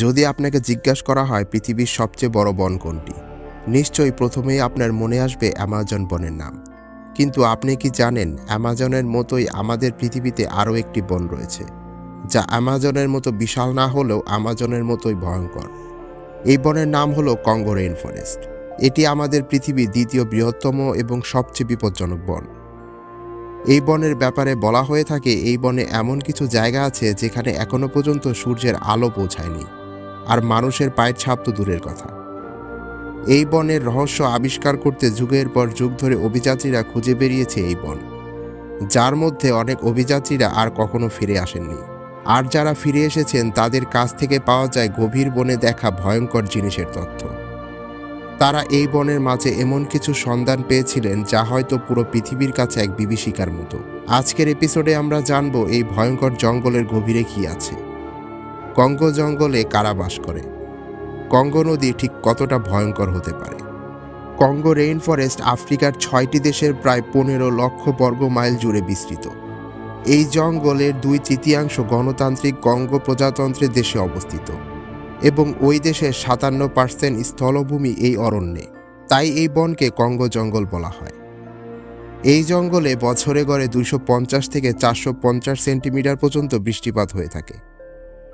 যদি আপনাকে জিজ্ঞাসা করা হয় পৃথিবীর সবচেয়ে বড় বন কোনটি, নিশ্চয়ই প্রথমেই আপনার মনে আসবে অ্যামাজন বনের নাম। কিন্তু আপনি কি জানেন অ্যামাজনের মতোই আমাদের পৃথিবীতে আরও একটি বন রয়েছে, যা অ্যামাজনের মতো বিশাল না হলেও আমাজনের মতোই ভয়ঙ্কর? এই বনের নাম হলো কঙ্গো রেইন ফরেস্ট এটি আমাদের পৃথিবীর দ্বিতীয় বৃহত্তম এবং সবচেয়ে বিপজ্জনক বন। এই বনের ব্যাপারে বলা হয়ে থাকে, এই বনে এমন কিছু জায়গা আছে যেখানে এখনও পর্যন্ত সূর্যের আলো পৌঁছায়নি। আর মানুষের পায়ের ছাপ তো দূরের কথা। এই বনের রহস্য আবিষ্কার করতে যুগের পর যুগ ধরে অভিযাত্রীরা খুঁজে বেরিয়েছে এই বন। যার মধ্যে অনেক অভিযাত্রীরা আর কখনো ফিরে আসেননি। আর যারা ফিরে এসেছেন, তাদের কাছ থেকে পাওয়া যায় গভীর বনে দেখা ভয়ঙ্কর জিনিসের তথ্য। তারা এই বনের মাঝে এমন কিছু সন্ধান পেয়েছিলেন যা হয়তো পুরো পৃথিবীর কাছে এক বিভীষিকার মতো। আজকের এপিসোডে আমরা জানব এই ভয়ঙ্কর জঙ্গলের গভীরে কি আছে। কঙ্গো জঙ্গলে কারা বাস করে? কঙ্গো নদী ঠিক কতটা ভয়ঙ্কর হতে পারে? কঙ্গো রেইন ফরেস্ট আফ্রিকার ছয়টি দেশের প্রায় পনেরো লক্ষ বর্গ মাইল জুড়ে বিস্তৃত। এই জঙ্গলের দুই তৃতীয়াংশ গণতান্ত্রিক কঙ্গো প্রজাতন্ত্রের দেশে অবস্থিত। এবং ওই দেশের সাতান্ন পার্সেন্ট স্থলভূমি এই অরণ্যে। তাই এই বনকে কঙ্গো জঙ্গল বলা হয়। এই জঙ্গলে বছরে গড়ে দুশো পঞ্চাশ থেকে চারশো পঞ্চাশ সেন্টিমিটার পর্যন্ত বৃষ্টিপাত হয়ে থাকে।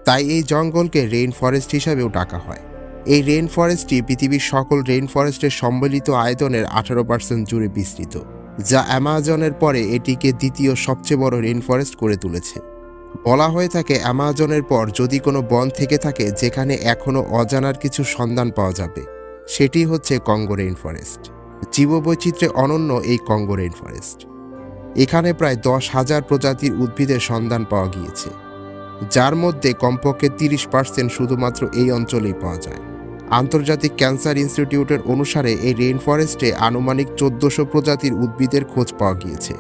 তাই এই জঙ্গলকে রেইন ফরেস্ট হিসাবেও ডাকা হয়। এই রেইন ফরেস্টটি পৃথিবীর সকল রেইন ফরেস্টের সম্মিলিত আয়তনের আঠারো পার্সেন্ট জুড়ে বিস্তৃত, যা অ্যামাজনের পরে এটিকে দ্বিতীয় সবচেয়ে বড় রেইন ফরেস্ট করে তুলেছে। বলা হয়ে থাকে অ্যামাজনের পর যদি কোনো বন থেকে থাকে যেখানে এখনও অজানার কিছু সন্ধান পাওয়া যাবে। সেটি হচ্ছে কঙ্গো রেইন ফরেস্ট। জীববৈচিত্র্যে অনন্য এই কঙ্গো রেইন ফরেস্ট। এখানে প্রায় দশ হাজার প্রজাতির উদ্ভিদের সন্ধান পাওয়া গিয়েছে। যার মধ্যে কমপক্ষে তিরিশ পার্সেন্ট শুধুমাত্র এই অঞ্চলেই পাওয়া যায়। আন্তর্জাতিক ক্যান্সার ইনস্টিটিউটের অনুসারে এই রেইন ফরেস্টে আনুমানিক চোদ্দশো প্রজাতির উদ্ভিদের খোঁজ পাওয়া গিয়েছে।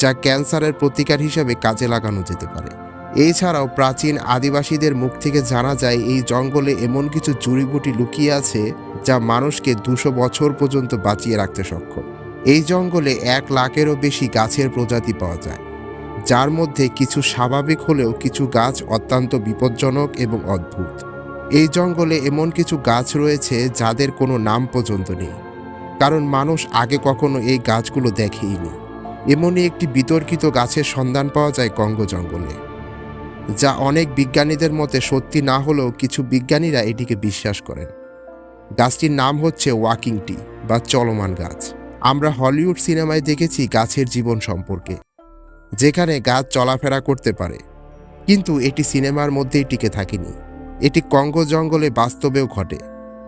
যা ক্যান্সারের প্রতিকার হিসেবে কাজে লাগানো যেতে পারে। এছাড়াও প্রাচীন আদিবাসীদের মুখ থেকে জানা যায়, এই জঙ্গলে এমন কিছু জুড়িবুটি লুকিয়ে আছে যা মানুষকে দুশো বছর পর্যন্ত বাঁচিয়ে রাখতে সক্ষম। এই জঙ্গলে এক লাখেরও বেশি গাছের প্রজাতি পাওয়া যায়, যার মধ্যে কিছু স্বাভাবিক হলেও কিছু গাছ অত্যন্ত বিপজ্জনক এবং অদ্ভুত। এই জঙ্গলে এমন কিছু গাছ রয়েছে যাদের কোনো নাম পর্যন্ত নেই, কারণ মানুষ আগে কখনো এই গাছগুলো দেখেইনি। এমনই একটি বিতর্কিত গাছের সন্ধান পাওয়া যায় কঙ্গো জঙ্গলে, যা অনেক বিজ্ঞানীদের মতে সত্যি না হলেও কিছু বিজ্ঞানীরা এটিকে বিশ্বাস করেন। গাছটির নাম হচ্ছে ওয়াকিং টি বা চলমান গাছ। আমরা হলিউড সিনেমায় দেখেছি গাছের জীবন সম্পর্কে, যেখানে গাছ চলাফেরা করতে পারে, কিন্তু এটি সিনেমার মধ্যেই টিকে থাকেনি। এটি কঙ্গো জঙ্গলে বাস্তবেও ঘটে,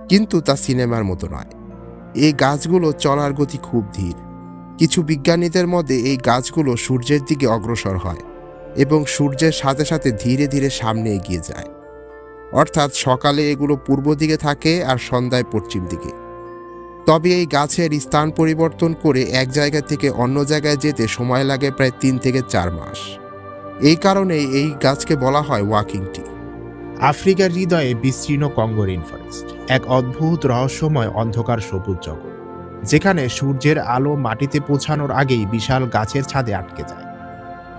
কিন্তু তা সিনেমার মতো নয়। এই গাছগুলো চলার গতি খুব ধীর। কিছু বিজ্ঞানীদের মধ্যে এই গাছগুলো সূর্যের দিকে অগ্রসর হয় এবং সূর্যের সাথে সাথে ধীরে ধীরে সামনে এগিয়ে যায়। অর্থাৎ সকালে এগুলো পূর্ব দিকে থাকে আর সন্ধ্যায় পশ্চিম দিকে। তবে এই গাছের স্থান পরিবর্তন করে এক জায়গা থেকে অন্য জায়গায় যেতে সময় লাগে প্রায় তিন থেকে চার মাস। এই কারণেই এই গাছকে বলা হয় ওয়াকিং টি। আফ্রিকার হৃদয়ে বিস্তীর্ণ কঙ্গো রেইন ফরেস্ট এক অদ্ভুত রহস্যময় অন্ধকার সবুজ জগৎ। যেখানে সূর্যের আলো মাটিতে পৌঁছানোর আগেই বিশাল গাছের ছাদে আটকে যায়।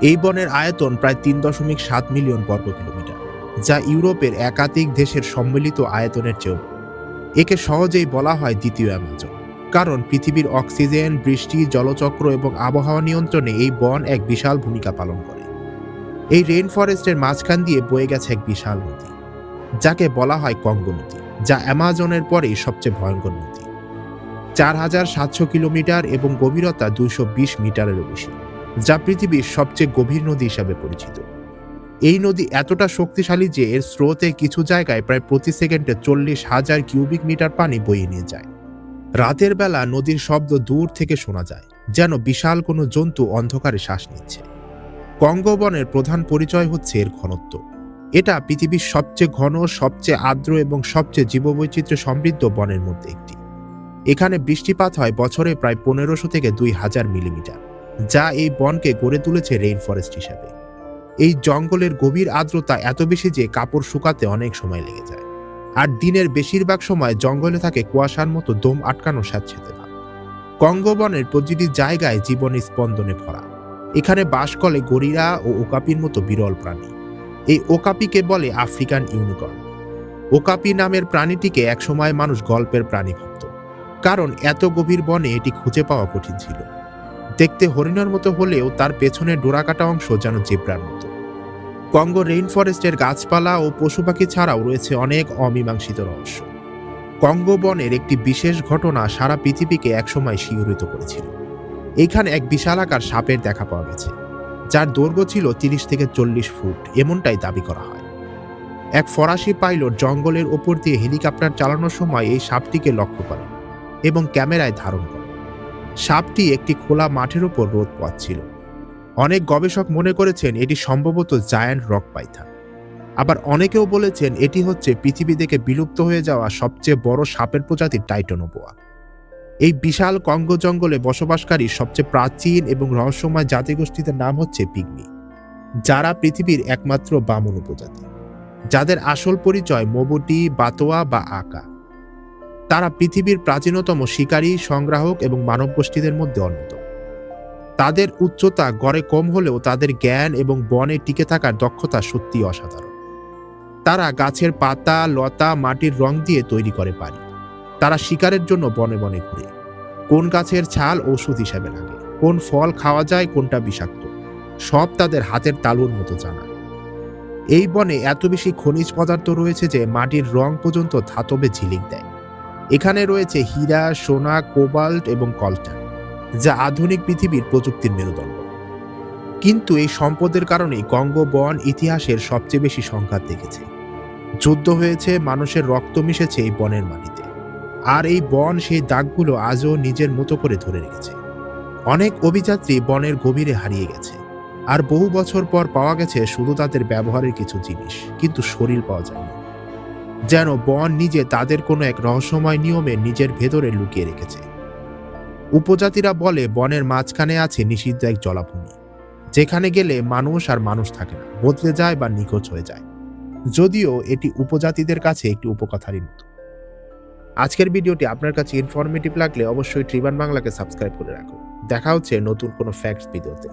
এই বনের আয়তন প্রায় তিন দশমিক সাত মিলিয়ন বর্গ কিলোমিটার, যা ইউরোপের একাধিক দেশের সম্মিলিত আয়তনের চেয়েও একে সহজেই বলা হয় দ্বিতীয় অ্যামাজন, কারণ পৃথিবীর অক্সিজেন, বৃষ্টি, জলচক্র এবং আবহাওয়া নিয়ন্ত্রণে এই বন এক বিশাল ভূমিকা পালন করে। এই রেইন ফরেস্টের মাঝখান দিয়ে বয়ে গেছে এক বিশাল নদী, যাকে বলা হয় কঙ্গো নদী, যা অ্যামাজনের পরেই সবচেয়ে ভয়ঙ্কর নদী। চার হাজার সাতশো কিলোমিটার এবং গভীরতা দুইশো বিশ মিটারেরও বেশি, যা পৃথিবীর সবচেয়ে গভীর নদী হিসাবে পরিচিত। এই নদী এতটা শক্তিশালী যে এর স্রোতে কিছু জায়গায় প্রায় প্রতি সেকেন্ডে চল্লিশ হাজার কিউবিক মিটার পানি বয়ে নিয়ে যায়। রাতের বেলা নদীর শব্দ দূর থেকে শোনা যায়, যেন বিশাল কোনো জন্তু অন্ধকারে শ্বাস নিচ্ছে। কঙ্গো বনের প্রধান পরিচয় হচ্ছে এর ঘনত্ব। এটা পৃথিবীর সবচেয়ে ঘন, সবচেয়ে আর্দ্র এবং সবচেয়ে জীববৈচিত্র্য সমৃদ্ধ বনের মধ্যে একটি। এখানে বৃষ্টিপাত হয় বছরে প্রায় পনেরোশো থেকে দুই হাজার মিলিমিটার, যা এই বনকে গড়ে তুলেছে রেইন ফরেস্ট হিসাবে। এই জঙ্গলের গভীর আর্দ্রতা এত বেশি যে কাপড় শুকাতে অনেক সময় লেগে যায়। আর দিনের বেশিরভাগ সময় জঙ্গলে থাকে কুয়াশার মতো দম আটকানো স্যাঁতসেঁতে ভাব কঙ্গো বনের প্রতিটি জায়গায় জীবনের স্পন্দনে ভরা। এখানে বাস করে গরিরা ও ওকাপির মতো বিরল প্রাণী। এই ওকাপিকে বলে আফ্রিকান ইউনিকর্ন। ওকাপি নামের প্রাণীটিকে একসময় মানুষ গল্পের প্রাণী ভাবত কারণ এত গভীর বনে এটি খুঁজে পাওয়া কঠিন ছিল। দেখতে হরিণের মতো হলেও তার পেছনে ডোরাকাটা অংশ যেন জেব্রার মতো। কঙ্গো রেইন ফরেস্টের গাছপালা ও পশু পাখি ছাড়াও রয়েছে অনেক অমীমাংসিত রহস্য। কঙ্গো বনের একটি বিশেষ ঘটনা সারা পৃথিবীকে একসময় শিহরিত করেছিল। এখানে এক বিশালাকার সাপের দেখা পাওয়া গেছে, যার দৈর্ঘ্য ছিল তিরিশ থেকে চল্লিশ ফুট, এমনটাই দাবি করা হয়। এক ফরাসি পাইলট জঙ্গলের ওপর দিয়ে হেলিকপ্টার চালানোর সময় এই সাপটিকে লক্ষ্য করেন। এবং ক্যামেরায় ধারণ করেন সাপটি একটি খোলা মাঠের ওপর রোদ পাচ্ছিল অনেক গবেষক মনে করেছেন এটি সম্ভবত জায়ান্ট রক পাইথা। আবার অনেকেও বলেছেন এটি হচ্ছে পৃথিবী থেকে বিলুপ্ত হয়ে যাওয়া সবচেয়ে বড় সাপের প্রজাতি টাইটনোবোয়া। এই বিশাল কঙ্গো জঙ্গলে বসবাসকারী সবচেয়ে প্রাচীন এবং রহস্যময় জাতিগোষ্ঠীদের নাম হচ্ছে পিগমি, যারা পৃথিবীর একমাত্র বামন উপজাতি। যাদের আসল পরিচয় মোবুটি, বাতোয়া বা আকা। তারা পৃথিবীর প্রাচীনতম শিকারী, সংগ্রাহক এবং মানব গোষ্ঠীদের মধ্যে অন্যতম। তাদের উচ্চতা গড়ে কম হলেও তাদের জ্ঞান এবং বনে টিকে থাকার দক্ষতা সত্যি অসাধারণ। তারা গাছের পাতা, লতা, মাটির রং দিয়ে তৈরি করে পারি তারা শিকারের জন্য বনে বনে ঘুরে। কোন গাছের ছাল ওষুধ হিসাবে লাগে? কোন ফল খাওয়া যায় কোনটা বিষাক্ত? সব তাদের হাতের তালুর মতো জানা। এই বনে এত বেশি খনিজ পদার্থ রয়েছে যে মাটির রং পর্যন্ত ধাতবে ঝিলিক দেয়। এখানে রয়েছে হীরা, সোনা, কোবাল্ট এবং কলটান যা আধুনিক পৃথিবীর প্রযুক্তির মেরুদণ্ড। কিন্তু এই সম্পদের কারণেই কঙ্গো বন ইতিহাসের সবচেয়ে বেশি সংঘাত দেখেছে। যুদ্ধ হয়েছে, মানুষের রক্ত মিশেছে এই বনের মাটিতে। আর এই বন সেই দাগগুলো আজও নিজের মতো করে ধরে রেখেছে। অনেক অভিযাত্রী বনের গভীরে হারিয়ে গেছে। আর বহু বছর পর পাওয়া গেছে শুধু তাদের ব্যবহারের কিছু জিনিস, কিন্তু শরীর পাওয়া যায়নি। যেন বন নিজে তাদের কোনো এক রহস্যময় নিয়মে নিজের ভেতরে লুকিয়ে রেখেছে। উপজাতিরা বলে, বনের মাঝখানে আছে নিষিদ্ধ এক জলাভূমি, যেখানে গেলে মানুষ আর মানুষ থাকে না, বদলে যায় বা নিখোঁজ হয়ে যায়। যদিও এটি উপজাতিদের কাছে একটি উপকথারই মতো। আজকের ভিডিওটি আপনার কাছে ইনফরমেটিভ লাগলে অবশ্যই ট্রিবান বাংলাকে সাবস্ক্রাইব করে রাখুন। দেখা হচ্ছে নতুন কোনো ফ্যাক্টস ভিডিওতে